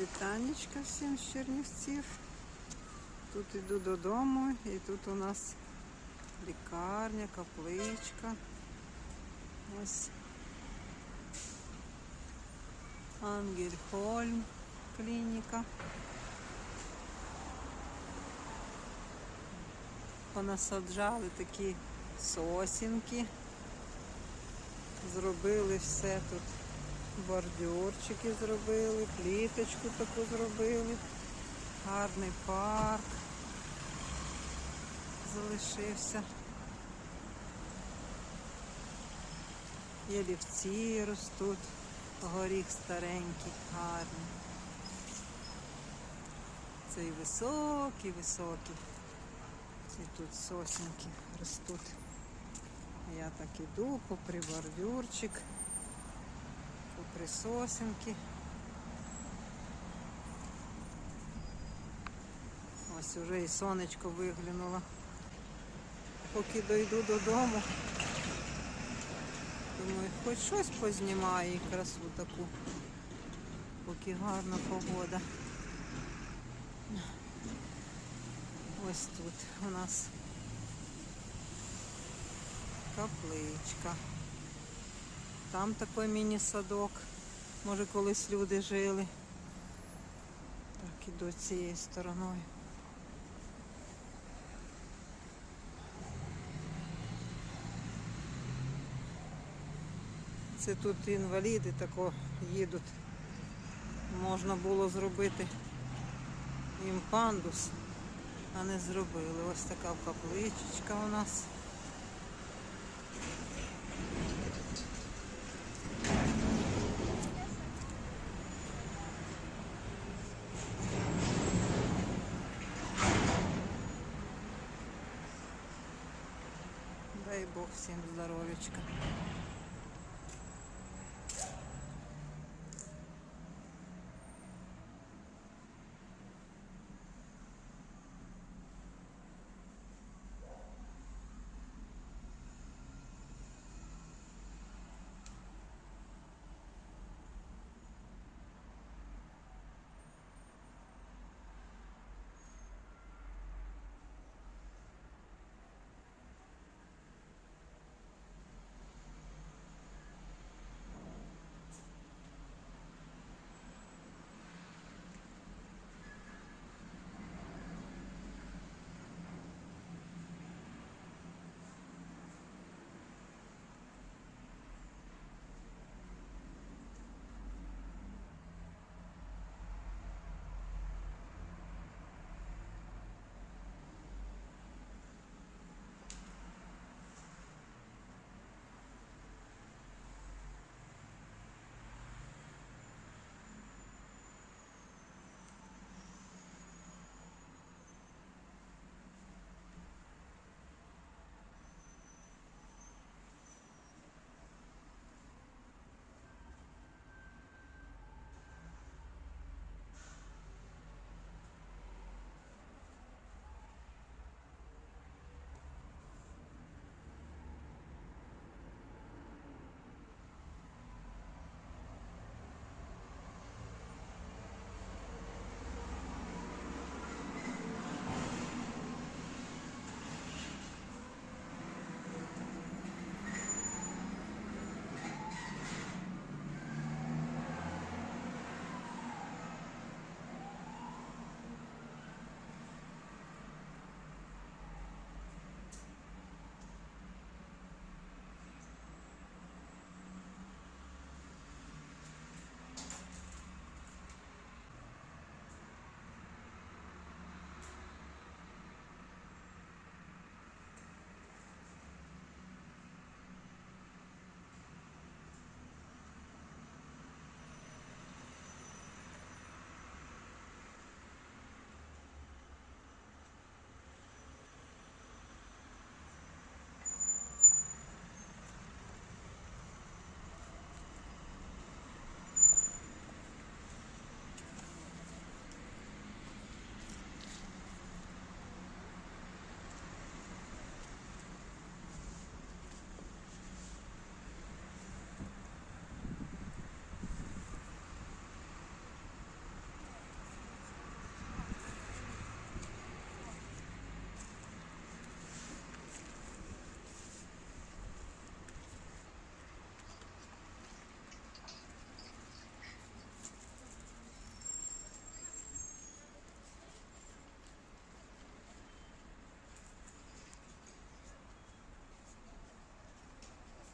Вітанечка всім з Чернівців. Тут йду додому і тут у нас лікарня, капличка. Ось Ангельхольм клініка. Понасаджали такі сосінки. Зробили все тут. Бордюрчики зробили, пліточку таку зробили. Гарний парк залишився. Ялівці ростуть, горіх старенький, гарний. Цей високий, високий. І тут сосенки ростуть. Я так іду попри бордюрчик, попри сосенки. Ось уже і сонечко виглянуло. Поки дойду додому, думаю, хоч щось познімаю і красу таку, поки гарна погода. Ось тут у нас капличка. Там такий міні-садок. Може колись люди жили. Так, іду цією стороною. Це тут інваліди тако їдуть. Можна було зробити їм пандус, а не зробили. Ось така капличечка у нас. Дай Бог всім здоров'ячка.